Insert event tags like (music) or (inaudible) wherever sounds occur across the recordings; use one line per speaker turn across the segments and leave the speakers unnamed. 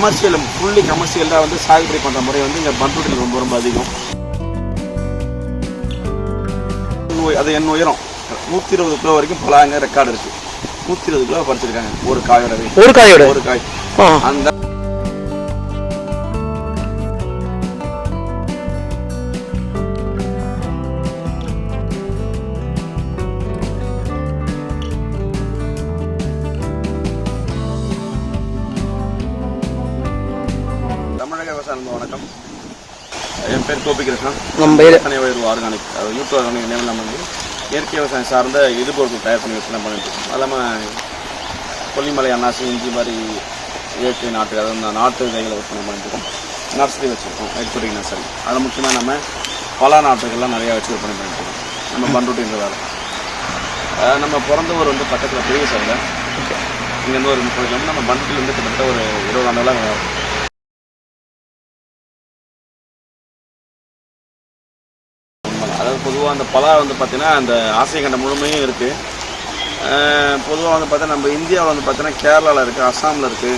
Commercial fully கமர்ஷியலாக வந்து சாகுபடி பண்ணுற முறை வந்து இங்கே பண்ருட்டியில் ரொம்ப ரொம்ப அதிகம். அது என் உயரம். நூற்றி இருபது கிலோ வரைக்கும் பலாங்க ரெக்கார்டு இருக்குது நூற்றி இருபது கிலோ பறிச்சிருக்காங்க. ஒரு காயோட.
ஒரு காயோட?
ஒரு காய். அந்த பேர் கோபிகிருஷ்ணன்
நம்ம
விற்பனை உயர்வு ஆர்கானிக் யூடியூப் ஆர்கானிக் நேமில் வந்து இயற்கை விவசாயம் சார்ந்த இடுபொருட்கள் தயார் பண்ணி விற்பனை பண்ணிட்டு அது இல்லாமல் கொல்லிமலை அன்னாசி இஞ்சி மாதிரி இயற்கை நாட்டு அதாவது இந்த நாட்டு விதைகளை விற்பனை பண்ணிட்டு இருக்கோம். நர்சரி வச்சுருக்கோம் எக்ஸ்போர்ட்டிங் நர்சரி. அதில் முக்கியமாக நம்ம பல நாட்டுகள்லாம் நிறையா வச்சு விற்பனை பண்ணிட்டு இருக்கோம். நம்ம பண்ருட்டின்றதால நம்ம பிறந்த ஊர் வந்து பக்கத்தில் பெரிய சைடில். இங்கேருந்து ஒரு முப்பது கிலோமீட்டர் நம்ம பண்ருட்டிலேருந்து கிட்டத்தட்ட ஒரு இருபது ஆண்டுகளாக பொதுவாக அந்த பலா வந்து பார்த்தீங்கன்னா அந்த ஆசிய கண்டம் முழுமையும் இருக்குது பொதுவாக வந்து பார்த்தா நம்ம இந்தியாவில் வந்து பார்த்தீங்கன்னா கேரளாவில் இருக்குது அஸ்ஸாமில் இருக்குது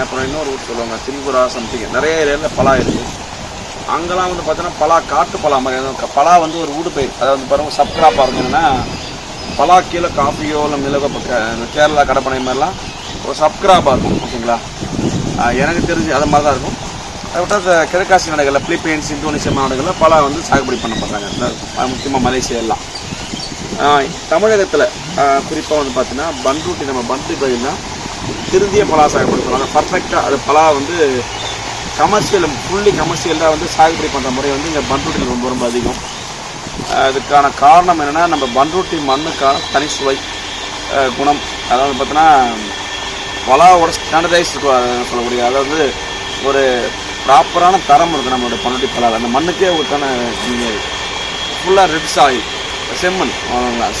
அப்புறம் இன்னொரு ஊர் சொல்லுவாங்க திரிபுரா சம்திங் நிறைய ஏரியாவில் பலா இருக்குது அங்கெல்லாம் வந்து பார்த்தீங்கன்னா பலா காட்டு பலா மாதிரி பலா வந்து ஒரு ஊடு ஊடுபயிர் அதாவது பாருங்கள் சப்கிராப்பாக இருந்ததுன்னா பலா கீழே காஃபியோ இல்லை மிளகோ இந்த கேரளா கடப்பனை மாதிரிலாம் ஒரு சப்கிராப்பாக இருக்கும் ஓகேங்களா எனக்கு தெரிஞ்சு அது மாதிரி தான் இருக்கும். அதை விட்டால் கிழக்காசி நாடுகளில் பிலிப்பைன்ஸ் இந்தோனேஷியா நாடுகளில் பலா வந்து சாகுபடி பண்ண முக்கியமாக மலேசியா எல்லாம். தமிழகத்தில் குறிப்பாக வந்து பார்த்தீங்கன்னா பண்ருட்டி நம்ம பன்ருட்டி பகுதியில் திருந்திய பலா சாகுபடி பண்ணுவாங்க பர்ஃபெக்டாக அது பலா வந்து கமர்ஷியல் ஃபுல்லி கமர்ஷியலாக வந்து சாகுபடி பண்ணுற முறை வந்து இங்கே பண்ருட்டியில் ரொம்ப ரொம்ப அதிகம். அதுக்கான காரணம் என்னென்னா நம்ம பண்ருட்டி மண்ணுக்கான தனி சுவை குணம். அதாவது பார்த்தீங்கன்னா பலாவோட ஸ்டாண்டர்டைஸ் சொல்லக்கூடிய அதாவது ஒரு ப்ராப்பரான தரம் இருக்குது நம்மளோட பன்ருட்டி பலாவில் அந்த மண்ணுக்கே உங்களுக்கான ஃபுல்லாக ரெட் சாயில் செம்மண்.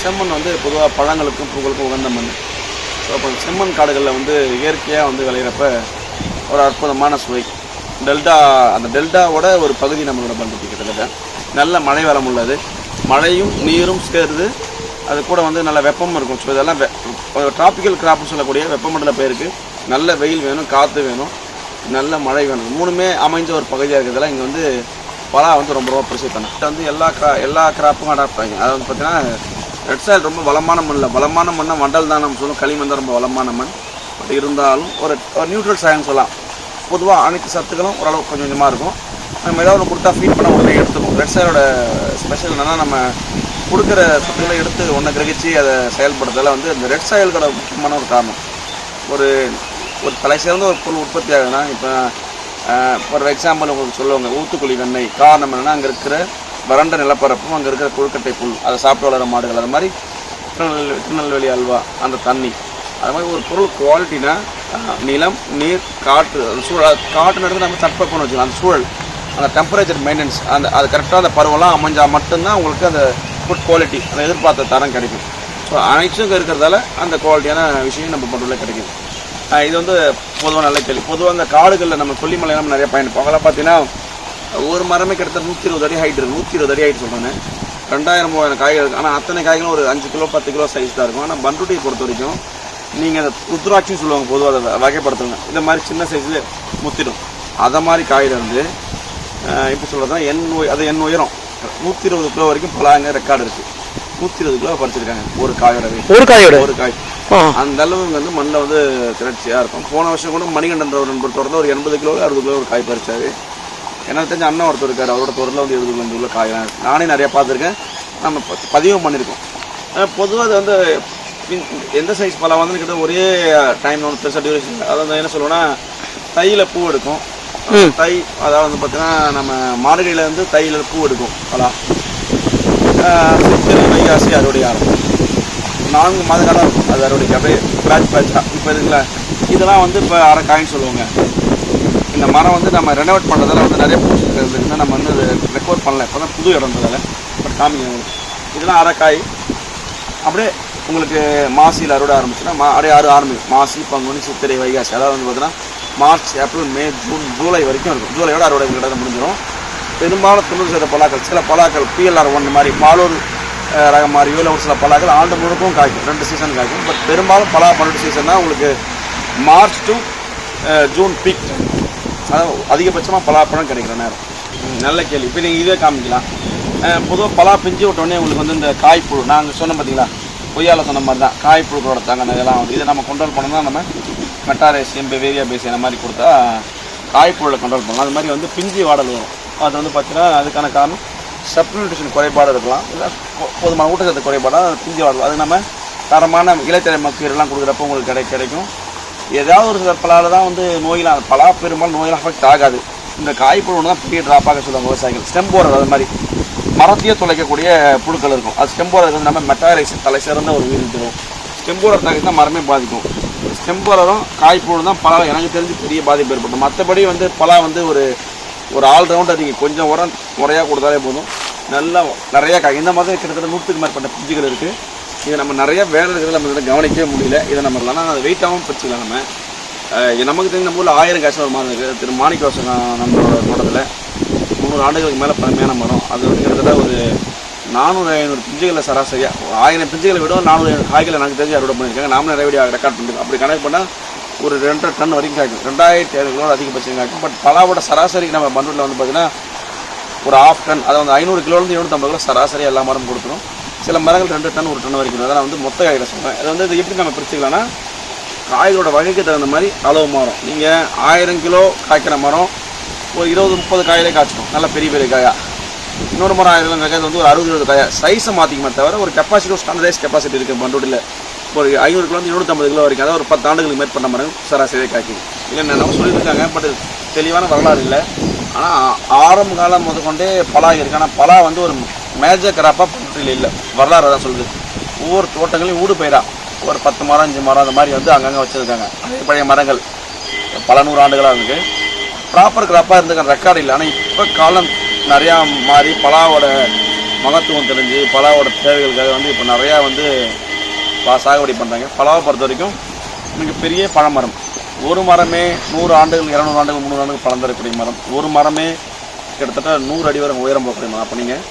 செம்மண் வந்து பொதுவாக பழங்களுக்கும் பூக்களுக்கும் உகந்த மண். ஸோ அப்போ செம்மண் காடுகளில் வந்து இயற்கையாக வந்து விளையிறப்ப ஒரு அற்புதமான சுவை. டெல்டா அந்த டெல்டாவோட ஒரு பகுதி நம்மளோட பண்ருட்டி கிட்டத்தட்ட. நல்ல மழை வளம் உள்ளது. மழையும் நீரும் சேருது அது கூட வந்து நல்ல வெப்பமும் இருக்கும். ஸோ இதெல்லாம் டிராபிக்கல் கிராப்னு சொல்லக்கூடிய வெப்பமண்டல பயிருக்கு நல்ல வெயில் வேணும் காற்று வேணும். நல்ல மழை வேணும். மூணுமே அமைஞ்ச ஒரு பகுதியாக இருக்கிறதுல இங்கே வந்து பலா வந்து ரொம்ப ரொம்ப ப்ரிசீவ் பண்ணேன் இது வந்து எல்லா கிரா எல்லா கிராப்பும் அடாப்ட் ஆகி அதாவது வந்து பார்த்தீங்கன்னா ரெட் சாயில் ரொம்ப வளமான மண்ணில் வளமான மண்ணை வண்டல் தான் நம்ம சொல்லுவோம். களிமண் தான் ரொம்ப வளமான மண். பட் இருந்தாலும் ஒரு ஒரு நியூட்ரல் சாயம் சொல்லலாம். பொதுவாக அனைத்து சத்துக்களும் ஓரளவு கொஞ்சம் கொஞ்சமாக இருக்கும். நம்ம ஏதாவது ஒன்று கொடுத்தா ஃபீட் பண்ண உடனே எடுத்துக்கும் ரெட் சாயிலோட ஸ்பெஷல் என்னென்னா நம்ம கொடுக்குற சத்துக்களை எடுத்து ஒன்றை கிரகிச்சு அதை செயல்படுறதால வந்து இந்த ரெட் சாயல்களோட முக்கியமான ஒரு காரணம். ஒரு ஒரு தலை சிறந்த ஒரு பொருள் உற்பத்தி ஆகுதுன்னா இப்போ ஃபார் எக்ஸாம்பிள் உங்களுக்கு சொல்லுவாங்க ஊத்துக்குழி வெண்ணெய். காரணம் என்னென்னா அங்கே இருக்கிற வறண்ட நிலப்பரப்பும் அங்கே இருக்கிற கொழுக்கட்டை புல் அதை சாப்பிட்டு வளர மாடுகள். அது மாதிரி திருநெல்வேலி திருநெல்வேலி அல்வா அந்த தண்ணி. அது மாதிரி ஒரு பொருள் குவாலிட்டினா நிலம் நீர் காற்று சூழல் காற்று நடந்து நம்ம தட்பப்பணும் வச்சுக்கலாம். அந்த சூழல் அந்த டெம்பரேச்சர் மெயின்டெனன்ஸ் அந்த அது கரெக்டாக அந்த பருவம்லாம் அமைஞ்சால் மட்டும்தான் உங்களுக்கு அந்த ஃபுட் குவாலிட்டி அந்த எதிர்பார்த்த தரம் கிடைக்கும். ஸோ அனைத்தும் இருக்கிறதால அந்த குவாலிட்டியான விஷயம் நம்ம பொருளில் கிடைக்கும் இது வந்து பொதுவாக நல்ல கேள்வி. பொதுவாக அந்த காடுகளில் நம்ம கொல்லிமலை நம்ம நிறைய பயணிப்போம். அதெல்லாம் பார்த்தீங்கன்னா ஒரு மரமே கிட்டத்தட்ட நூற்றி இருபது அடி ஹைட் இருக்குது நூற்றி இருபது அடி ஹைட் சொல்கிறேன் ரெண்டாயிரம் மூவாயிரம் காய்கள் இருக்குது ஆனால் அத்தனை காய்களும் ஒரு அஞ்சு கிலோ பத்து கிலோ சைஸ் தான் இருக்கும். ஆனால் பண்ருட்டியை பொறுத்த வரைக்கும் நீங்கள் அந்த ருத்ராட்சின்னு சொல்லுவாங்க பொதுவாக அதை வகைப்படுத்துங்க இந்த மாதிரி சின்ன சைஸில் முத்திடும். அதை மாதிரி காயில இருந்து இப்போ சொல்கிறதுனா என் அது என் உயரம். நூற்றி இருபது கிலோ வரைக்கும் பலாங்க ரெக்கார்டு இருக்குது நூற்றி இருபது கிலோ பறிச்சிருக்காங்க. ஒரு காயோட.
ஒரு காயோட?
ஒரு காய். அந்த அளவு வந்து மண்ணில் வந்து திரட்சியாக இருக்கும். போன வருஷம் கூட மணிகண்டன் ஒரு நண்பர் தொடர்ந்து ஒரு எண்பது கிலோ அறுபது கிலோ ஒரு காய் பறிச்சாரு. எனக்கு தெரிஞ்ச அண்ணன் ஒருத்தர் இருக்காரு அவரோட தோரில் வந்து எழுபது கிலோ கிலோ காயெல்லாம் நானே நிறைய பார்த்துருக்கேன். நம்ம பதிவும் பண்ணியிருக்கோம் பொதுவாக அது வந்து எந்த சைஸ் பழம் வந்து கிட்ட ஒரே டைம் ஒன்று பெருசாக டியூரேஷன் அதாவது வந்து என்ன சொல்லுவோம்னா தையில் பூ எடுக்கும். தை அதாவது வந்து பார்த்தீங்கன்னா நம்ம மார்கழியில இருந்து தையில் பூ எடுக்கும் பழம் சித்திரை வைகாசி அறுவடை ஆரம்பம். நான்கு மாத காலம் இருக்கும். அது அறுவடைக்கு அப்படியே பேட்ச் பேட்சாக இப்போ இதுங்களா இதெல்லாம் வந்து இப்போ அரைக்காயின்னு சொல்லுவாங்க. இந்த மரம் வந்து நம்ம ரெனோவேட் பண்ணுறதால வந்து நிறைய பூச்சி இருந்துச்சுன்னா நம்ம வந்து ரெக்கவர் பண்ணல. இப்போ தான் புது இடம்ன்றதால பட் காமிங்க இதெல்லாம் அரைக்காய் அப்படியே உங்களுக்கு மாசியில் அறுவடை ஆரம்பிச்சுன்னா மா அப்படியே ஆறு ஆரம்பிக்கும். மாசி பங்குனி சித்திரை வைகாசி. அதாவது வந்து பார்த்தீங்கன்னா March April May June July வரைக்கும் இருக்கும். ஜூலையோட அறுவடை கிட்ட முடிஞ்சிடும் பெரும்பாலும் தொண்ணூறு சதவீத பலாக்கள் சில பலாக்கள் பிஎல்ஆர் ஒன்று மாதிரி மாலூர் ரகம் மாறியோ இல்லை ஒரு சில பலாக்கள் ஆண்டு முழுக்கும் காய்க்கும். ரெண்டு சீசன் காய்க்கும். பட் பெரும்பாலும் பலா பன்னெண்டு சீசன் தான் உங்களுக்கு மார்ச் டு ஜூன் பீக் அதாவது அதிகபட்சமாக பலாப்பழம் கிடைக்கிற நேரம். நல்ல கேள்வி. இப்போ நீங்கள் இதே காமிக்கலாம். பொதுவாக பலா பிஞ்சு விட்டோடனே உங்களுக்கு வந்து இந்த காய்ப்புழு நாங்கள் சொன்னோம் பார்த்தீங்களா கொய்யால சொன்ன மாதிரி தான். காய்ப்புழுக்களோட தாங்க இதெல்லாம் வந்து இதை நம்ம கண்ட்ரோல் பண்ணோம்னா நம்ம மெட்டாரேசியம் பெவேரியா பேசி அந்த மாதிரி கொடுத்தா காய்ப்புழுவை கண்ட்ரோல் பண்ணலாம். அது மாதிரி வந்து பிஞ்சு வாடல் வரும். அது வந்து பார்த்தீங்கன்னா அதுக்கான காரணம் சப்ளிமெண்டேஷன் குறைபாடு இருக்கலாம். இல்லை போதுமான ஊட்டச்சத்து குறைபாடாக அது பிஞ்சு அது நம்ம தரமான இலைத்தலை மக்கீரெல்லாம் கொடுக்குறப்ப உங்களுக்கு கிடை கிடைக்கும். ஏதாவது ஒரு சில பலால தான் வந்து நோயெலாம் பலா பெரும்பாலும் நோயெல்லாம் அஃபெக்ட் ஆகாது. இந்த காய்ப்புழு ஒன்று தான் பெரிய ட்ராப்பாக சொல்லுவாங்க விவசாயிகள். ஸ்டெம் போடுறது அது மாதிரி. மரத்தையே துளைக்கக்கூடிய புழுக்கள் இருக்கும். அது ஸ்டெம் போடுறது வந்து நம்ம மெட்டாரைஸ் தலை சிறந்த ஒரு உயிர் தரும் ஸ்டெம் போடுற தாக்கி தான் மரமே பாதிக்கும். ஸ்டெம் போடுறதும் காய்ப்புழு தான் பலா எனக்கு தெரிஞ்சு பெரிய பாதிப்பு ஏற்படும். மற்றபடி வந்து பலா வந்து ஒரு ஒரு ஆல்ரவுண்டர் நீங்கள் கொஞ்சம் உரம் முறையாக கொடுத்தாலே போதும். நல்லா நிறையா காய் இந்த மாதிரி கிட்டத்தட்ட நூற்றுக்கு மேற்பட்ட பிஞ்சுகள் இருக்குது இது நம்ம நிறைய வேலை இருக்கிறது நம்ம இதில் கவனிக்கவே முடியல. இதை நம்ம ஆனால் அதை வெயிட்டாகவும் பிரச்சிக்கலாம் நம்ம. நமக்கு தெரிஞ்ச நம்ம ஊரில் ஆயிரம் காசு ஒரு மரம் இருக்குது திரு மாணிக்க வாசன் நம்மளோட தோட்டத்தில் முந்நூறு ஆண்டுகளுக்கு மேலே பழமையான மரம். அது வந்து கிட்டத்தட்ட ஒரு நானூறு ஐநூறு பிஞ்சுகளை சராசரியாக ஆயிரம் பிஞ்சுகளை விட நானூறு ஐநூறு காய்களை நாங்கள் தெரிஞ்சு அறுவடை பண்ணியிருக்காங்க. நாமளும் நிறைய வீடியோ ரெக்கார்ட் பண்ணிருக்கோம் அப்படி கணக்கு பண்ணால் ஒரு ரெண்டரை டன் வரைக்கும் காய்க்கும். ரெண்டாயிரத்தி ஐநூறு கிலோ அதிகபட்சம் காய்க்கும். பட் பலாவோட சராசரி நம்ம பண்டூரில் வந்து பார்த்தீங்கன்னா ஒரு ஆஃப் டன் அதை வந்து ஐநூறு கிலோலேருந்து எழுநூற்றம்பது கிலோ சராசரி எல்லா மரம் கொடுத்துரும். சில மரங்கள் ரெண்டு டன் ஒரு டன் வரைக்கும். அதெல்லாம் வந்து மொத்த காய்களை சொல்கிறேன் அதை வந்து இது எப்படி நம்ம பிரிச்சுக்கலாம்னா காய்களோட வகைக்கு தகுந்த மாதிரி அளவு மாறும். நீங்கள் ஆயிரம் கிலோ காய்க்கிற மரம் ஒரு இருபது முப்பது காயிலே காய்ச்சிடும் நல்ல பெரிய பெரிய காயா. இன்னொரு மரம் ஆயிரம் காய்க்கிறது வந்து ஒரு அறுபது இருபது காயா. சைஸை மாற்றிக்குமே தவிர ஒரு கெப்பாசிட்டி ஒரு ஸ்டாண்டர்டைஸ் கெப்பாசிட்டி இருக்குது பண்டூட்டில் ஒரு ஐநூறு கிலோ வந்து இருநூற்றம்பது கிலோ வரைக்கும். அதாவது ஒரு பத்து ஆண்டுகளுக்கு மேற்பட்ட மரம் சராசரியாக காய்க்குது. இல்லை நம்ம சொல்லியிருக்காங்க பட் தெளிவான வரலாறு இல்லை. ஆனால் ஆரம்ப காலம் முதற்கொண்டே பலா இருக்குது ஆனால் பலா வந்து ஒரு மேஜர் கிராப்பாக பண்டூட்டில் இல்லை. வரலாறு தான் சொல்லுது. ஒவ்வொரு தோட்டங்களையும் ஊடு பயிரா. ஒரு பத்து மரம் அஞ்சு மரம் அந்த மாதிரி வந்து அங்கங்கே வச்சுருக்காங்க. பழைய பழைய மரங்கள். பல நூறு ஆண்டுகளாக இருக்கு. ப்ராப்பர் கிராப்பாக இருந்துக்க ரெக்கார்டு இல்லை. ஆனால் இப்போ காலம் நிறையா மாறி பலாவோட மகத்துவம் தெரிஞ்சு பலாவோட தேவைகளுக்காக வந்து இப்போ நிறையா வந்து சாகுபடி பண்ணுறாங்க பலாவை பொறுத்த வரைக்கும் மிகப்பெரிய பழமரம். ஒரு மரமே நூறு ஆண்டுகள் இரநூறு ஆண்டுகள் முந்நூறு ஆண்டுகள் பழம் தரக்கூடிய மரம். ஒரு மரமே கிட்டத்தட்ட நூறு அடி வரை உயரம் போகக்கூடிய மரம். அப்போ நீங்கள்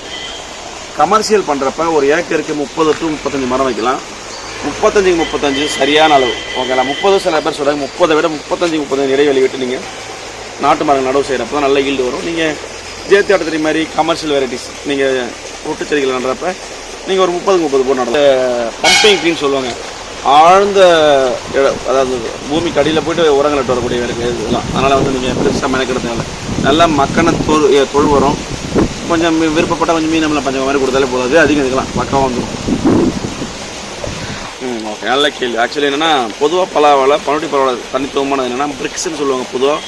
கமர்ஷியல் பண்ணுறப்ப ஒரு ஏக்கருக்கு முப்பது டு முப்பத்தஞ்சு மரம் வைக்கலாம். முப்பத்தஞ்சுக்கு முப்பத்தஞ்சு சரியான அளவு. ஓகேங்களா முப்பது சில பேர் சொல்கிறாங்க முப்பதை விட முப்பத்தஞ்சு முப்பத்தஞ்சு இடைவெளி விட்டு நீங்கள் நாட்டு மரங்கள் நடவு செய்கிறப்ப தான் நல்ல ஈல்டு வரும். நீங்கள் ஜேத்தி ஆட்டத்திரி மாதிரி கமர்ஷியல் வெரைட்டிஸ் நீங்கள் ஒட்டுச்செடிகள் நடுறப்ப நீங்கள் ஒரு முப்பது முப்பது போட்டு நடந்த பம்பிங் க்ரீன் சொல்லுவாங்க. ஆழ்ந்த இடம் அதாவது பூமிக்கு அடியில் போயிட்டு உரங்கள் இட்டு வரக்கூடிய இதெல்லாம். அதனால் வந்து நீங்கள் பெருசாக மெனக்கிறது இல்லை நல்லா மக்கான தொழு தொழு வரும் கொஞ்சம் விருப்பப்பட்ட கொஞ்சம் மீன் நம்மளை பஞ்சம் மாதிரி கொடுத்தாலே போதாது. அதிகம் இதுக்கெல்லாம் பக்கம் வந்துடும் ம் ஓகே. நல்ல கேள்வி. ஆக்சுவலி என்னென்னா பொதுவாக பலாவில் பனுட்டி பலாவோட தனித்துவமானது என்னென்னா பிரிக்ஸ்ன்னு சொல்லுவாங்க பொதுவாக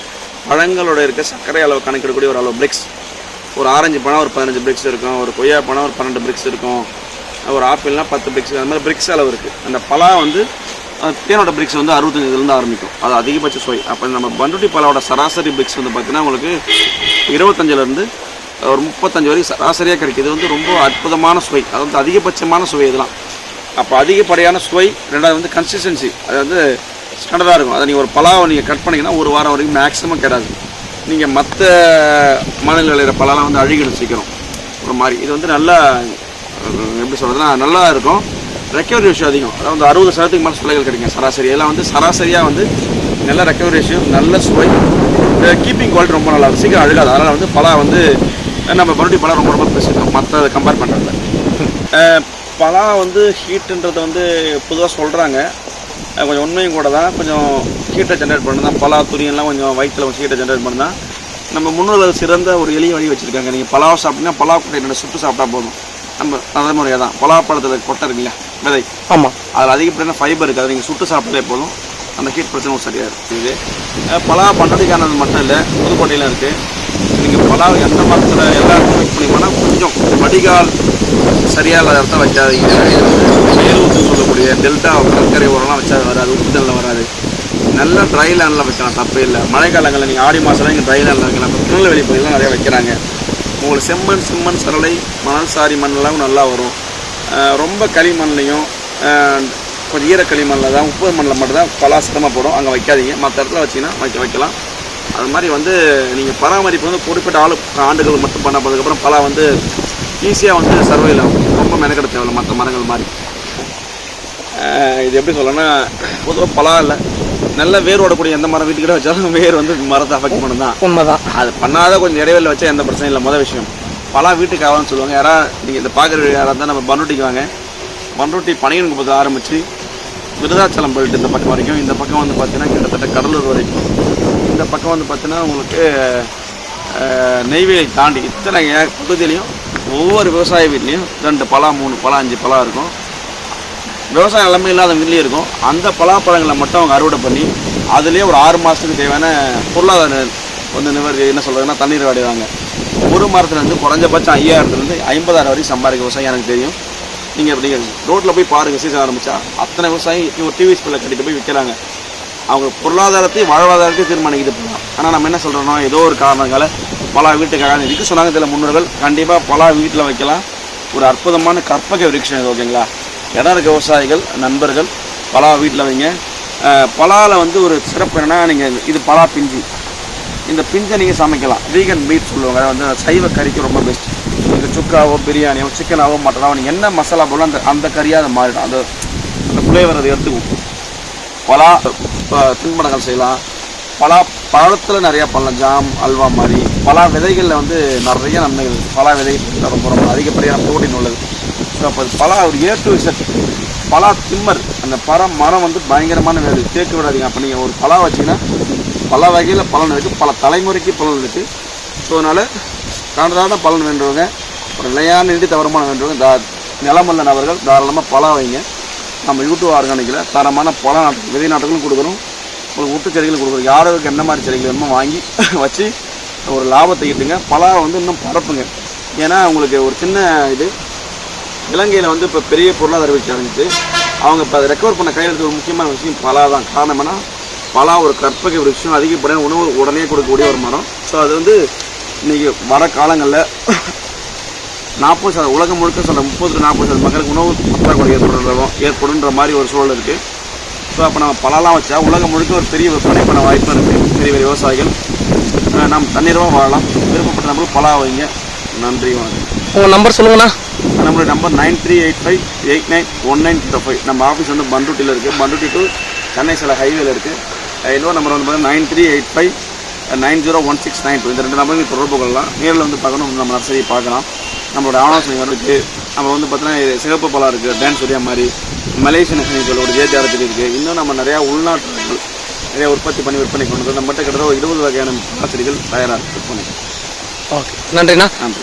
பழங்களோட இருக்க சர்க்கரை அளவு கணக்கிடக்கூடிய ஒரு அளவு பிரிக்ஸ் ஒரு ஆரஞ்சு பழம் ஒரு பதினஞ்சு பிரிக்ஸ் இருக்கும். ஒரு கொய்யா பழம் ஒரு பன்னெண்டு பிரிக்ஸ் இருக்கும். ஒரு ஆப்பிள்னா பத்து பிரிக்ஸ் அந்த மாதிரி பிரிக்ஸ் அளவு இருக்குது அந்த பலா வந்து தேனோட பிரிக்ஸ் வந்து அறுபத்தஞ்சிலேருந்து ஆரம்பிக்கும். அது அதிகபட்ச சுவை. அப்போ நம்ம பண்டுட்டி பலாவோட சராசரி பிரிக்ஸ் வந்து பார்த்தீங்கன்னா உங்களுக்கு இருபத்தஞ்சிலேருந்து ஒரு முப்பத்தஞ்சு வரைக்கும் சராசரியாக கிடைக்கும் இது வந்து ரொம்ப அற்புதமான சுவை. அது வந்து அதிகபட்சமான சுவை இதெல்லாம். அப்போ அதிகப்படியான சுவை ரெண்டாவது வந்து கன்சிஸ்டன்சி அது வந்து ஸ்டாண்டர்டாக இருக்கும். அதை நீங்கள் ஒரு பலாவை நீங்கள் கட் பண்ணிங்கன்னா ஒரு வாரம் வரைக்கும் மேக்ஸிமம் கிடையாது நீங்கள் மற்ற மாநில விளையிற பலாலாம் வந்து அழுகிடும் சீக்கிரம். ஒரு மாதிரி. இது வந்து நல்லா எப்படி சொல்கிறதுனா நல்லா இருக்கும். ரெக்கவரி ரேஷியோ அதிகம். அதாவது வந்து அறுபது சதவீதத்துக்கு மேலே சுளைகள் கிடைக்கும் சராசரி. எல்லாம் வந்து சராசரியாக வந்து நல்ல ரெக்கவரி ரேஷியோ நல்ல சுவை. கீப்பிங் குவாலிட்டி ரொம்ப நல்லா இருக்கும். சீக்கிரம் அழுகாது. அதனால் வந்து பலா வந்து நம்ம மறுபடியும் பலா ரொம்ப ரொம்ப பேசியிருக்கோம் மற்ற கம்பேர் பண்ணுறதுல பலா வந்து ஹீட்டுன்றதை வந்து பொதுவாக சொல்கிறாங்க கொஞ்சம் உண்மையும் கூட தான். கொஞ்சம் ஹீட்டை ஜென்ரேட் பண்ணு தான் பலா துரியெல்லாம் கொஞ்சம் வயிற்றில் கொஞ்சம் ஹீட்டை ஜென்ரேட் பண்ணால் தான் நம்ம முன்னோர்கள் சிறந்த ஒரு எளிய வழி வச்சுருக்காங்க. நீங்கள் பலாவை சாப்பிட்டீங்கன்னா பலா கூட ரெண்டு சுட்டு சாப்பிட்டா போதும். நம்ம நடைமுறையாக தான் பலா பழத்தில் கொட்டை இருக்கு இல்லையா விதை.
ஆமாம்
அதில் அதிகப்படியான ஃபைபர் இருக்குது. அதை நீங்கள் சுட்டு சாப்பிட்டாலே போதும். அந்த ஹீட் பிரச்சனை சரியாக இருக்குது. பலா பண்டடிக்கானது மட்டும் இல்லை புதுக்கோட்டையில் இருக்குது நீங்கள் பலா எந்த மரத்தில் எல்லா இடத்துலையும் வைக்க முடியுமானா கொஞ்சம் வடிகால் சரியாக இல்லாத இடத்த வைக்காதீங்க. மேலூத்து சொல்லக்கூடிய டெல்டா கற்கரை உரம்லாம் வச்சா வராது உப்பு தண்ணில் வராது. நல்ல ட்ரை லேண்டில் வைக்கலாம் தப்பே இல்லை. மழைக்காலங்களில் நீங்கள் ஆடி மாதம்லாம் இங்கே ட்ரை லேண்டில் வைக்கலாம். இப்போ திருநெல்வேலி பகுதியெலாம் நிறைய வைக்கிறாங்க. உங்களுக்கு செம்மண் செம்மண் சரளை மணல் சாரி மண்ணெல்லாம் நல்லா வரும். ரொம்ப களிமண்லையும் கொஞ்சம் ஈர களிமண்ணில் தான் உப்பு மண்ணில் மட்டும்தான் பலாசிரமாக பலா போடும். அங்கே வைக்காதீங்க. மற்ற இடத்துல வச்சிங்கன்னா வைக்க வைக்கலாம். அது மாதிரி வந்து நீங்கள் பராமரிப்பு வந்து குறிப்பிட்ட ஆளு ஆண்டுகள் மட்டும் பண்ண போனதுக்கப்புறம் பலா வந்து ஈஸியாக வந்து சர்வையில் ரொம்ப மெனக்கெட தேவையில்லை மற்ற மரங்கள் மாதிரி. இது எப்படி சொல்லணும்னா பொதுவாக பலா இல்லை. நல்ல வேர் ஓடக்கூடிய எந்த மரம் வீட்டுக்கிட்ட வச்சாலும் வேர் வந்து மரத்தை அஃபெக்ட் பண்ணும் தான்
உண்மைதான்.
அது பண்ணாத கொஞ்சம் இடைவெளியில் வச்சா எந்த பிரச்சனையும் இல்லை. மொதல் விஷயம் பலா வீட்டுக்கு ஆகாதுன்னு சொல்லுவாங்க. யாரா நீங்கள் இந்த பார்க்குற யாராக இருந்தால் நம்ம பன்ருட்டிக்கு வாங்க. பன்ருட்டி பனையனுக்கு போது ஆரம்பித்து விருதாச்சலம் போயிட்டு இந்த பக்கம் வரைக்கும். இந்த பக்கம் வந்து பார்த்தீங்கன்னா கிட்டத்தட்ட கடலூர் வரைக்கும். இந்த பக்கம் வந்து பார்த்தீங்கன்னா உங்களுக்கு நெய்வேலி தாண்டி இத்தனை பகுதியிலையும் ஒவ்வொரு விவசாய வீட்லேயும் ரெண்டு பலா மூணு பலா அஞ்சு பலா இருக்கும். விவசாயம் எல்லாமே இல்லாத வீட்லேயும் இருக்கும். அந்த பலாப்பழங்களை மட்டும் அவங்க அறுவடை பண்ணி அதுலேயே ஒரு ஆறு மாதத்துக்கு தேவையான பொருளாதார வந்து நிவர் என்ன சொல்கிறதுன்னா தண்ணீர் அடைவாங்க. ஒரு மரத்துலேருந்து குறைஞ்சபட்சம் ஐயாயிரத்துலேருந்து ஐம்பதாயிரம் வரைக்கும் சம்பாதிக்க விவசாயம் எனக்கு தெரியும். நீங்கள் இப்படி ரோட்டில் போய் பாருங்கள் சீசன் ஆரம்பித்தா அத்தனை விவசாயி ஒரு டிவி ஸ்பில்ல கட்டிட்டு போய் விற்கிறாங்க அவங்க பொருளாதாரத்தையும் வாழ்வாதாரத்தையும் தீர்மானிக்கிட்டு போகலாம் ஆனால் நம்ம என்ன சொல்கிறோம்னா ஏதோ ஒரு காரணங்கால பலா வீட்டுக்காக இதுக்கு சொன்னாங்க இதில் முன்னோர்கள். கண்டிப்பாக பலா வீட்டில் வைக்கலாம். ஒரு அற்புதமான கற்பக விருட்சம் இது ஓகேங்களா? இடம் இருக்க விவசாயிகள் நண்பர்கள் பலா வீட்டில் வைங்க. பலாவில் வந்து ஒரு சிறப்பு என்னன்னா நீங்கள் இது பலா பிஞ்சு. இந்த பிஞ்சை நீங்கள் சமைக்கலாம். வீகன் மீட் சொல்லுவாங்க. அதை வந்து சைவ கறிக்கு ரொம்ப பெஸ்ட் நீங்கள் சுக்காவோ பிரியாணியோ சிக்கனாவோ மட்டனாவோ நீங்கள் என்ன மசாலா போல அந்த அந்த கறியாக அதை மாறிடும். அந்த அந்த ஃப்ளேவர் அதை எடுத்துக்கும். பலா தின்படங்கள் செய்யலாம். பலா பழத்தில் நிறையா பண்ணலாம். ஜாம் அல்வா மாதிரி. பலா விதைகளில் வந்து நிறைய நன்மைகள். பலா விதை ரொம்ப ரொம்ப அதிகப்படியான ப்ரோட்டீன் உள்ளது. ஸோ அப்போ பலா ஒரு ஏ டு இசட் பலா திம்மர். அந்த பரம் மரம் வந்து பயங்கரமான வேலை. தேக்கு விடாதீங்க. அப்போ நீங்கள் ஒரு பலா வச்சீங்கன்னா பல வகையில் பலன் இருக்குது பல தலைமுறைக்கு பலன் இருக்குது ஸோ அதனால் காண்டதான பலன் வேண்டுவங்க. ஒரு நிலையான நீடித்த வருமானம் வேண்டுவங்க. தா நிலமல்ல நபர்கள் தாராளமாக பலா வைங்க. நம்ம யூடியூப் ஆர்கானிக்கில் தரமான பல நாட்டு விதை நாட்டுகளும் கொடுக்குறோம் உங்களுக்கு ஊட்டு செடிகளும் கொடுக்குறோம் யாருக்கு என்ன மாதிரி செடிகள் வேணுமோ வாங்கி (laughs) வச்சு ஒரு லாபத்தை ஈட்டுங்க. பலா வந்து இன்னும் பரப்புங்க. ஏன்னா உங்களுக்கு ஒரு சின்ன இது இலங்கையில் வந்து இப்போ பெரிய பொருளாதார வீழ்ச்சி அடைஞ்சிச்சு. அவங்க இப்போ அதை ரெக்கவர் பண்ண கையில் ஒரு முக்கியமான விஷயம் பலா தான் காரணம்னா பலா ஒரு கற்பக ஒரு விஷயம் அதிகப்படியான உணவு உடனே கொடுக்கக்கூடிய ஒரு மரம். ஸோ அது வந்து இன்னைக்கு வர காலங்களில் நாற்பது சதவீதம் உலகம் முழுக்க சொல்ல முப்பது நாற்பது சதவீதம் மக்களுக்கு உணவு பற்றாக்குறை ஏற்படுறோம் ஏற்படுன்ற மாதிரி ஒரு சூழல் இருக்குது ஸோ அப்போ நம்ம பழம்லாம் வச்சா உலகம் முழுக்க ஒரு பெரிய விற்பனை பண்ண வாய்ப்பு இருக்குது பெரிய பெரிய விவசாயிகள். அஹ் நாம் தண்ணீரமாக வாழலாம். விருப்பப்பட்ட நம்மளுக்கு பலா வைங்க. நன்றி வணக்கம்.
உங்கள் நம்பர் சொல்லுங்கண்ணா.
நம்மளுடைய number nine three eight five eight nine one nine five நம்ம ஆஃபீஸ் வந்து பண்ருட்டியில் இருக்குது பண்ருட்டி டு சென்னை சில ஹைவேல இருக்குது இன்னொரு நம்பர் வந்து பார்த்தீங்கன்னா nine three eight five nine zero one six nine two இந்த ரெண்டு நம்பருக்கு தொடர்பு கொள்ளலாம். நேரில் வந்து பார்க்கணும். நம்ம நர்சரியை பார்க்கலாம். நம்மளோட ஆலோசனை இருக்குது நம்ம வந்து பார்த்தீங்கன்னா சிகப்பு பழம் இருக்குது டான்ஸ் ஒரே மாதிரி. மலேசியன் நெசனிகள் ஒரு ஜேஜாரத்துக்கு இருக்குது இன்னும் நம்ம நிறையா உள்நாட்டு நிறைய உற்பத்தி பண்ணி விற்பனை கொண்டு நம்மகிட்ட கிட்டத்தட்ட ஒரு இருபது வகையான பழச்செடிகள் தயாராக விற்பனை
ஓகே நன்றிண்ணா.
நன்றி.